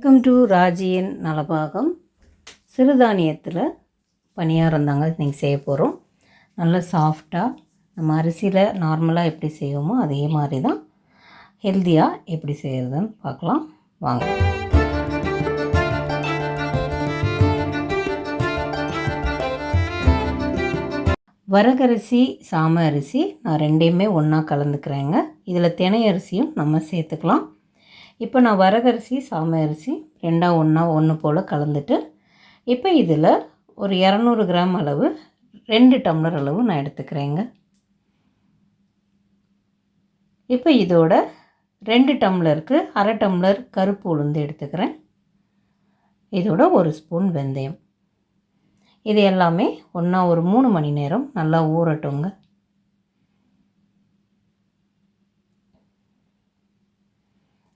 Welcome to ராஜியின் Nalabagam. சிறுதானியத்தில் பணியாரம் தாங்க நீங்கள் செய்ய போகிறோம் நல்லா சாஃப்டாக நம்ம அரிசியில் நார்மலாக எப்படி செய்வோமோ அதே மாதிரி தான் ஹெல்த்தியாக எப்படி செய்கிறதுன்னு பார்க்கலாம். வாங்க. வரகரிசி சாம அரிசி நான் ரெண்டையுமே ஒன்றா கலந்துக்கிறேங்க. இதில் தினை அரிசியும் நம்ம சேர்த்துக்கலாம். இப்போ நான் வரகரிசி சாம அரிசி ரெண்டாக ஒன்றா ஒன்று போல் கலந்துட்டு இப்போ இதில் ஒரு இரநூறு கிராம் அளவு ரெண்டு டம்ளர் அளவு நான் எடுத்துக்கிறேங்க. இப்போ இதோட ரெண்டு டம்ளருக்கு அரை டம்ளர் கருப்பு உளுந்து எடுத்துக்கிறேன். இதோட ஒரு ஸ்பூன் வெந்தயம். இது எல்லாமே ஒன்றா ஒரு மூணு மணி நேரம் நல்லா ஊறட்டுங்க.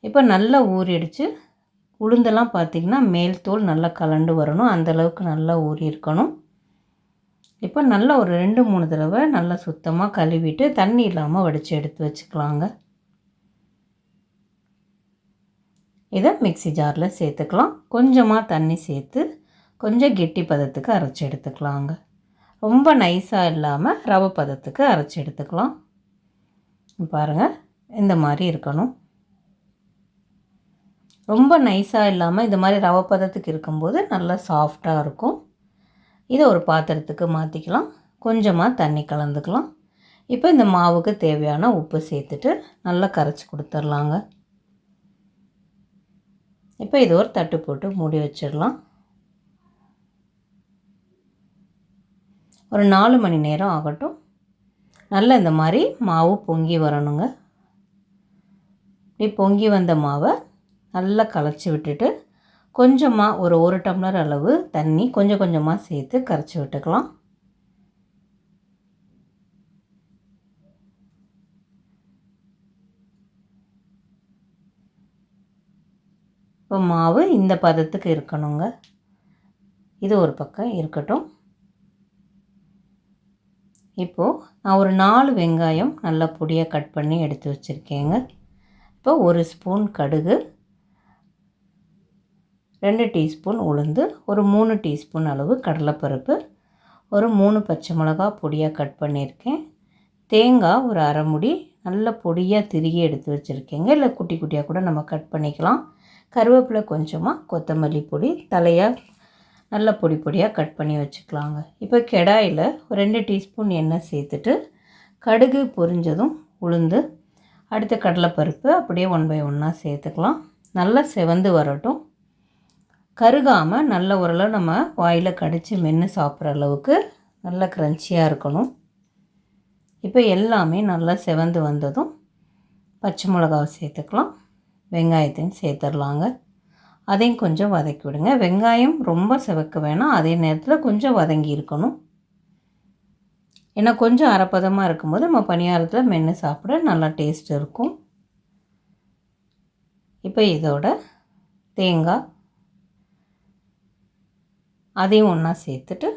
இப்போ நல்லா ஊறிடுச்சு. உளுந்தெல்லாம் பார்த்திங்கன்னா மேல் தோல் நல்லா கலண்டு வரணும். அந்தளவுக்கு நல்லா ஊறி இருக்கணும். இப்போ நல்லா ஒரு ரெண்டு மூணு தடவை நல்லா சுத்தமாக கழுவிட்டு தண்ணி இல்லாமல் வடித்து எடுத்து வச்சுக்கலாங்க. இதை மிக்சி ஜாரில் சேர்த்துக்கலாம். கொஞ்சமாக தண்ணி சேர்த்து கொஞ்சம் கெட்டி பதத்துக்கு அரைச்சி எடுத்துக்கலாங்க. ரொம்ப நைஸாக இல்லாமல் ரவை பதத்துக்கு அரைச்சி எடுத்துக்கலாம். பாருங்கள் இந்த மாதிரி இருக்கணும். ரொம்ப நைஸாக இல்லாமல் இந்த மாதிரி ரவை பதத்துக்கு இருக்கும்போது நல்லா சாஃப்டாக இருக்கும். இதை ஒரு பாத்திரத்துக்கு மாற்றிக்கலாம் கொஞ்சமாக தண்ணி கலந்துக்கலாம். இப்போ இந்த மாவுக்கு தேவையான உப்பு சேர்த்துட்டு நல்லா கரைச்சி கொடுத்துர்லாங்க. இப்போ இது ஒரு தட்டு போட்டு மூடி வச்சிடலாம். ஒரு நாலு மணி நேரம் ஆகட்டும். நல்லா இந்த மாதிரி மாவு பொங்கி வரணுங்க. இப்படி பொங்கி வந்த மாவை நல்லா கலைச்சி விட்டுட்டு கொஞ்சமாக ஒரு ஒரு டம்ளர் அளவு தண்ணி கொஞ்சம் கொஞ்சமாக சேர்த்து கரைச்சி விட்டுக்கலாம். இப்போ மாவு இந்த பதத்துக்கு இருக்கணுங்க. இது ஒரு பக்கம் இருக்கட்டும். இப்போது நான் ஒரு நாலு வெங்காயம் நல்லா பொடியாக கட் பண்ணி எடுத்து வச்சுருக்கேங்க. இப்போ ஒரு ஸ்பூன் கடுகு ரெண்டு டீஸ்பூன் உளுந்து ஒரு மூணு டீஸ்பூன் அளவு கடலைப்பருப்பு ஒரு மூணு பச்சை மிளகா பொடியாக கட் பண்ணியிருக்கேன். தேங்காய் ஒரு அரை முடி நல்ல பொடியாக திருகி எடுத்து வச்சுருக்கேங்க. இல்லை குட்டி குட்டியாக கூட நம்ம கட் பண்ணிக்கலாம். கருவேப்பிலை கொஞ்சமாக கொத்தமல்லி பொடி தலையாக நல்ல பொடி பொடியாக கட் பண்ணி வச்சுக்கலாங்க. இப்போ கெடாயில் ஒரு ரெண்டு டீஸ்பூன் எண்ணெய் சேர்த்துட்டு கடுகு பொரிஞ்சதும் உளுந்து அடுத்து கடலைப்பருப்பு அப்படியே ஒன் பை ஒன்னாக சேர்த்துக்கலாம். நல்லா செவந்து வரட்டும். கருகாமல் நல்ல ஓரளவு நம்ம வாயில் கடித்து மென்று சாப்பிட்ற அளவுக்கு நல்லா க்ரன்ச்சியாக இருக்கணும். இப்போ எல்லாமே நல்லா செவந்து வந்ததும் பச்சை மிளகாவை சேர்த்துக்கலாம். வெங்காயத்தையும் சேர்த்துடலாங்க. அதையும் கொஞ்சம் வதக்கி விடுங்க. வெங்காயம் ரொம்ப செவக்க வேணாம். அதே நேரத்தில் கொஞ்சம் வதங்கி இருக்கணும். ஏன்னா கொஞ்சம் அரைப்பதமாக இருக்கும்போது நம்ம பணியாரத்தில் மென்று சாப்பிட நல்லா டேஸ்ட் இருக்கும். இப்போ இதோட தேங்காய் அதையும் ஒன்றா சேர்த்துட்டு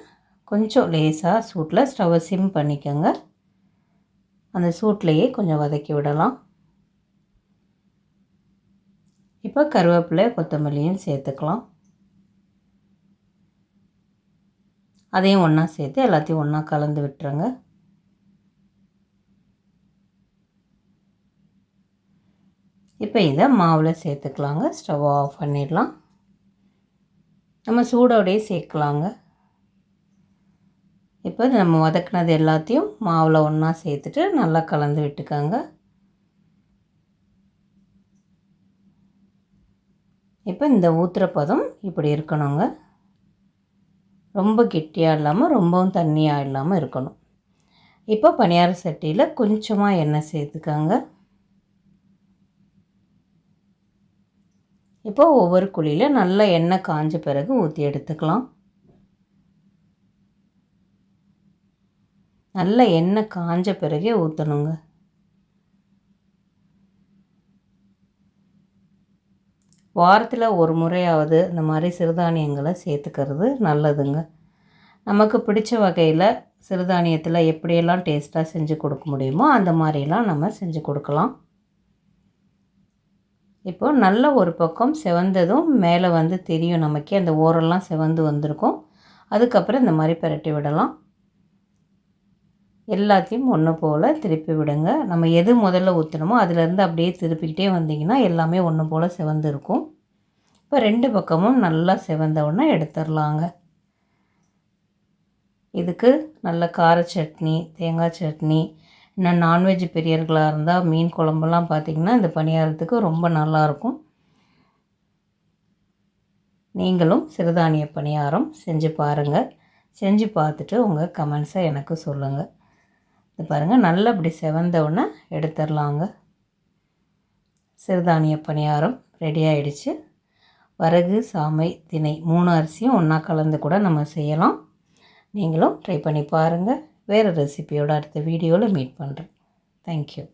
கொஞ்சம் லேசாக சூட்டில் ஸ்டவ்வை சிம் பண்ணிக்கோங்க. அந்த சூட்லேயே கொஞ்சம் வதக்கி விடலாம். இப்போ கருவேப்பிலை கொத்தமல்லியும் சேர்த்துக்கலாம். அதையும் ஒன்றா சேர்த்து எல்லாத்தையும் ஒன்றா கலந்து விட்டுருங்க. இப்போ இதை மாவில் சேர்த்துக்கலாங்க. ஸ்டவ் ஆஃப் பண்ணிடலாம். நம்ம சூடோடையே சேர்க்கலாங்க. இப்போ நம்ம வதக்கினது எல்லாத்தையும் மாவில் ஒன்றா சேர்த்துட்டு நல்லா கலந்து விட்டுக்கோங்க. இப்போ இந்த ஊற்றுற பதம் இப்படி இருக்கணுங்க. ரொம்ப கெட்டியாக இல்லாமல் ரொம்பவும் தண்ணியாக இல்லாமல் இருக்கணும். இப்போ பனியார சட்டியில் கொஞ்சமாக எண்ணெய் சேர்த்துக்கோங்க. இப்போ ஒவ்வொரு குழியில் நல்ல எண்ணெய் காஞ்ச பிறகு ஊற்றி எடுத்துக்கலாம். நல்ல எண்ணெய் காஞ்ச பிறகே ஊற்றணுங்க வாரத்தில் ஒரு முறையாவது இந்த மாதிரி சிறுதானியங்களை சேர்த்துக்கிறது நல்லதுங்க. நமக்கு பிடிச்ச வகையில் சிறுதானியத்தில் எப்படியெல்லாம் டேஸ்ட்டாக செஞ்சு கொடுக்க முடியுமோ அந்த மாதிரிலாம் நம்ம செஞ்சு கொடுக்கலாம். இப்போது நல்ல ஒரு பக்கம் செவந்ததும் மேலே வந்து தெரியும் நமக்கே அந்த ஓரெல்லாம் செவந்து வந்திருக்கும். அதுக்கப்புறம் இந்த மாதிரி பிரட்டி விடலாம். எல்லாத்தையும் ஒன்று போல் திருப்பி விடுங்க. நம்ம எது முதல்ல ஊற்றணுமோ அதிலேருந்து அப்படியே திருப்பிக்கிட்டே வந்தீங்கன்னா எல்லாமே ஒன்று போல் செவந்து இருக்கும் இப்போ ரெண்டு பக்கமும் நல்லா செவந்த உடனே எடுத்துடலாங்க இதுக்கு நல்ல கார சட்னி தேங்காய் சட்னி இன்னும் நான்வெஜ் பிரியர்களாக இருந்தால் மீன் குழம்புலாம் பார்த்திங்கன்னா இந்த பணியாரத்துக்கு ரொம்ப நல்லாயிருக்கும். நீங்களும் சிறுதானிய பணியாரம் செஞ்சு பாருங்கள் செஞ்சு பார்த்துட்டு உங்கள் கமெண்ட்ஸை எனக்கு சொல்லுங்கள் இது பாருங்கள் நல்லா இப்படி செவந்தவுடனே எடுத்துடலாங்க சிறுதானிய பணியாரம் ரெடி ஆகிடுச்சு வரகு சாமை திணை மூணு அரிசியும் ஒன்றா கலந்து கூட நம்ம செய்யலாம். நீங்களும் ட்ரை பண்ணி பாருங்கள் வேறு ரெசிபியோட அடுத்த வீடியோவில் மீட் பண்ணுறேன் தேங்க்யூ